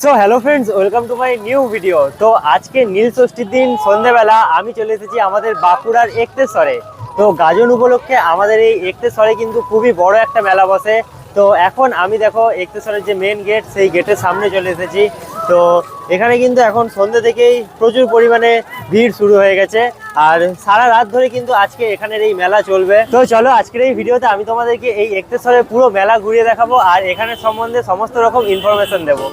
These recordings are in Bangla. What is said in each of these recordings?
So hello friends welcome to my new video তো আজকে নীল ষষ্ঠীর দিন সন্ধ্যেবেলা আমি চলে এসেছি আমাদের বাঁকুড়ার একতেশ্বরে। তো গাজন উপলক্ষে আমাদের এই একতেশ্বরে কিন্তু খুবই বড় একটা মেলা বসে। তো এখন আমি দেখো একতেশ্বরের যে মেন গেট সেই গেটের সামনে চলে এসেছি। তো এখানে কিন্তু এখন সন্ধ্যে থেকেই প্রচুর পরিমাণে ভিড় শুরু হয়ে গেছে। আর সারা রাত ধরে কিন্তু আজকে এখানের এই মেলা চলবে। তো চলো আজকের এই ভিডিওতে আমি তোমাদেরকে এই একতেশ্বরের পুরো মেলা ঘুরিয়ে দেখাবো। আর এখানের সম্বন্ধে সমস্ত রকম ইনফরমেশন দেবো।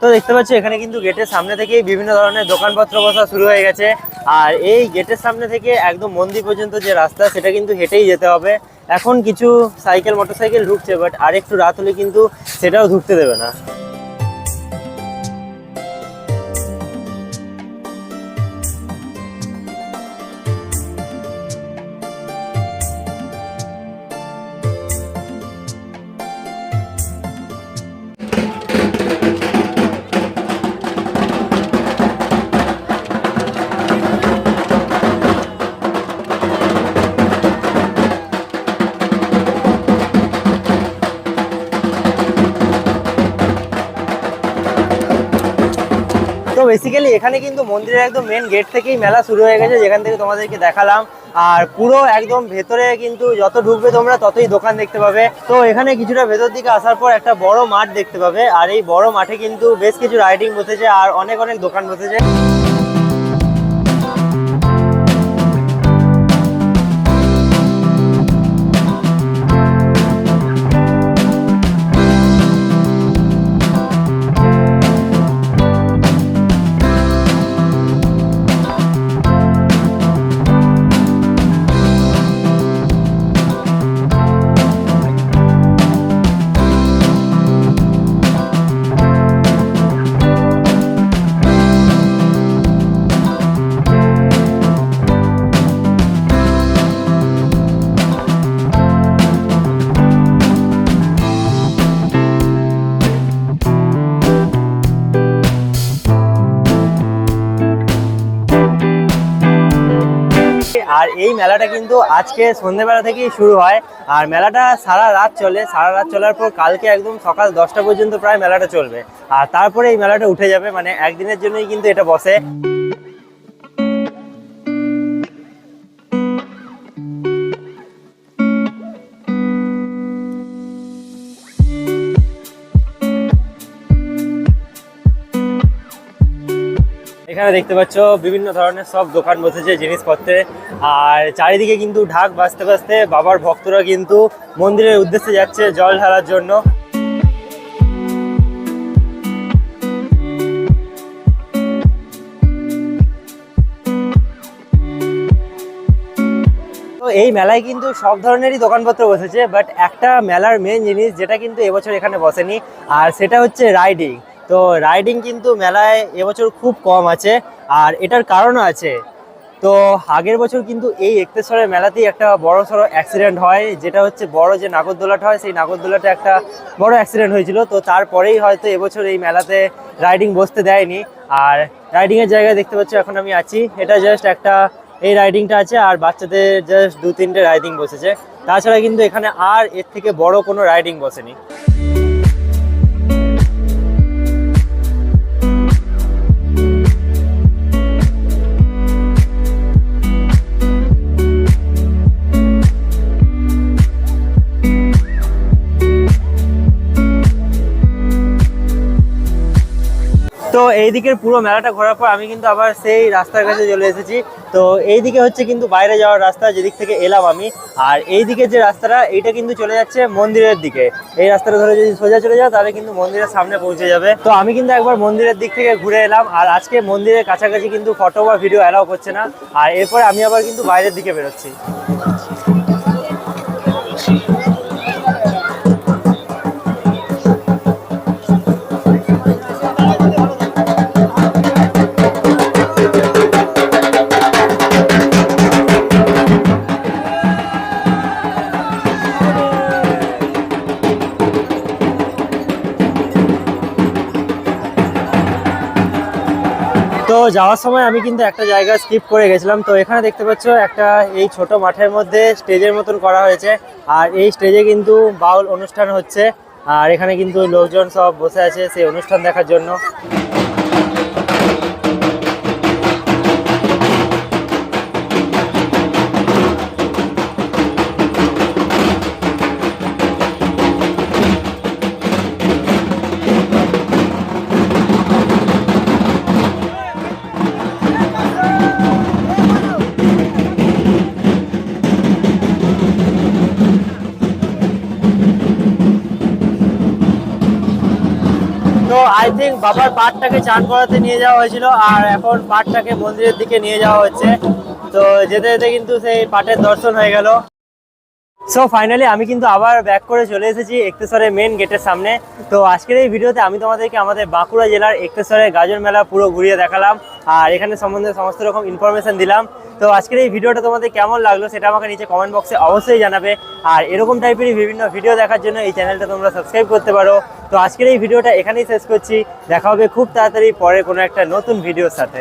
তো দেখতে পাচ্ছি এখানে কিন্তু গেটের সামনে থেকেই বিভিন্ন ধরনের দোকানপত্র বসা শুরু হয়ে গেছে। আর এই গেটের সামনে থেকে একদম মন্দির পর্যন্ত যে রাস্তা, সেটা কিন্তু হেঁটেই যেতে হবে। এখন কিছু সাইকেল, মোটরসাইকেল ঢুকছে বাট আর একটু রাত হলে কিন্তু সেটাও ঢুকতে দেবে না। বেসিক্যালি এখানে কিন্তু মন্দিরের একদম মেন গেট থেকেই মেলা শুরু হয়ে গেছে, যেখান থেকে তোমাদেরকে দেখালাম। আর পুরো একদম ভেতরে কিন্তু যত ঢুকবে তোমরা ততই দোকান দেখতে পাবে। তো এখানে কিছুটা ভেতর দিকে আসার পর একটা বড় মাঠ দেখতে পাবে। আর এই বড় মাঠে কিন্তু বেশ কিছু রাইডিং বসেছে আর অনেক অনেক দোকান বসেছে। এই মেলাটা কিন্তু আজকে সন্ধ্যেবেলা থেকেই শুরু হয়। আর মেলাটা সারা রাত চলে। সারা রাত চলার পর কালকে একদম সকাল দশটা পর্যন্ত প্রায় মেলাটা চলবে। আর তারপরে এই মেলাটা উঠে যাবে। মানে একদিনের জন্যই কিন্তু এটা বসে। এখানে দেখতে পাচ্ছ বিভিন্ন ধরনের সব দোকান বসেছে জিনিসপত্রে। আর চারিদিকে কিন্তু ঢাক বাজতে বাজতে বাবার ভক্তরা কিন্তু মন্দিরের উদ্দেশ্যে যাচ্ছে জল ঢালার জন্য। এই মেলায় কিন্তু সব ধরনেরই দোকানপত্র বসেছে বাট একটা মেলার মেন জিনিস যেটা কিন্তু এবছর এখানে বসেনি, আর সেটা হচ্ছে রাইডিং তো রাইডিং কিন্তু মেলায় এবছর খুব কম আছে, আর এটার কারণও আছে। তো আগের বছর কিন্তু এই একতেশ্বরের মেলাতেই একটা বড় সড়ো অ্যাক্সিডেন্ট হয়, যেটা হচ্ছে বড় যে নাগরদোলাটা হয়, সেই নাগরদোলাটা একটা বড় অ্যাক্সিডেন্ট হয়েছিল। তো তারপরেই হয়তো এবছর এই মেলাতে রাইডিং বসতে দেয়নি। আর রাইডিংয়ের জায়গায় দেখতে পাচ্ছ এখন আমি আছি। এটা জাস্ট একটা এই রাইডিংটা আছে, আর বাচ্চাদের জাস্ট দু তিনটে রাইডিং বসেছে। তাছাড়া কিন্তু এখানে আর এর থেকে বড় কোনো রাইডিং বসেনি। তো এই দিকের পুরো মেলাটা ঘোরার পর আমি কিন্তু আবার সেই রাস্তার কাছে চলে এসেছি। তো এই দিকে হচ্ছে কিন্তু বাইরে যাওয়ার রাস্তা, যেদিক থেকে এলাম আমি। আর এই দিকে যে রাস্তাটা, এইটা কিন্তু চলে যাচ্ছে মন্দিরের দিকে। এই রাস্তাটা ধরে যদি সোজা চলে যাও, তাহলে কিন্তু মন্দিরের সামনে পৌঁছে যাবে। তো আমি কিন্তু একবার মন্দিরের দিক থেকে ঘুরে এলাম, আর আজকে মন্দিরের কাছাকাছি কিন্তু ফটো বা ভিডিও অ্যালাউ করছে না। আর এরপরে আমি আবার কিন্তু বাইরের দিকে বেরোচ্ছি। যাওয়ার সময় আমি কিন্তু একটা জায়গা স্কিপ করে গেছিলাম। তো এখানে দেখতে পাচ্ছ একটা এই ছোট মাঠের মধ্যে স্টেজের মতন করা হয়েছে। আর এই স্টেজে কিন্তু বাউল অনুষ্ঠান হচ্ছে। আর এখানে কিন্তু লোকজন সব বসে আছে সেই অনুষ্ঠান দেখার জন্য। আই থিঙ্ক বাবার পাটটাকে চান করাতে নিয়ে যাওয়া হয়েছিল, আর এখন পাটটাকে মন্দিরের দিকে নিয়ে যাওয়া হচ্ছে। তো যেতে যেতে কিন্তু সেই পাটের দর্শন হয়ে গেল। সো ফাইনালি আমি কিন্তু আবার ব্যাক করে চলে এসেছি একতেশ্বরের মেন গেটের সামনে। তো আজকের এই ভিডিওতে আমি তোমাদেরকে আমাদের বাঁকুড়া জেলার একতেশ্বরের গাজন মেলা পুরো ঘুরিয়ে দেখালাম আর এখানে সম্বন্ধে সমস্ত রকম ইনফরমেশন দিলাম। তো আজকের এই ভিডিওটা তোমাদের কেমন লাগল সেটা আমাকে নিচে কমেন্ট বক্সে অবশ্যই জানাবে। আর এরকম টাইপেরই বিভিন্ন ভিডিও দেখার জন্য এই চ্যানেলটা তোমরা সাবস্ক্রাইব করতে পারো। তো আজকের এই ভিডিওটা এখানেই শেষ করছি। দেখা হবে খুব তাড়াতাড়ি পরে কোনো একটা নতুন ভিডিওর সাথে।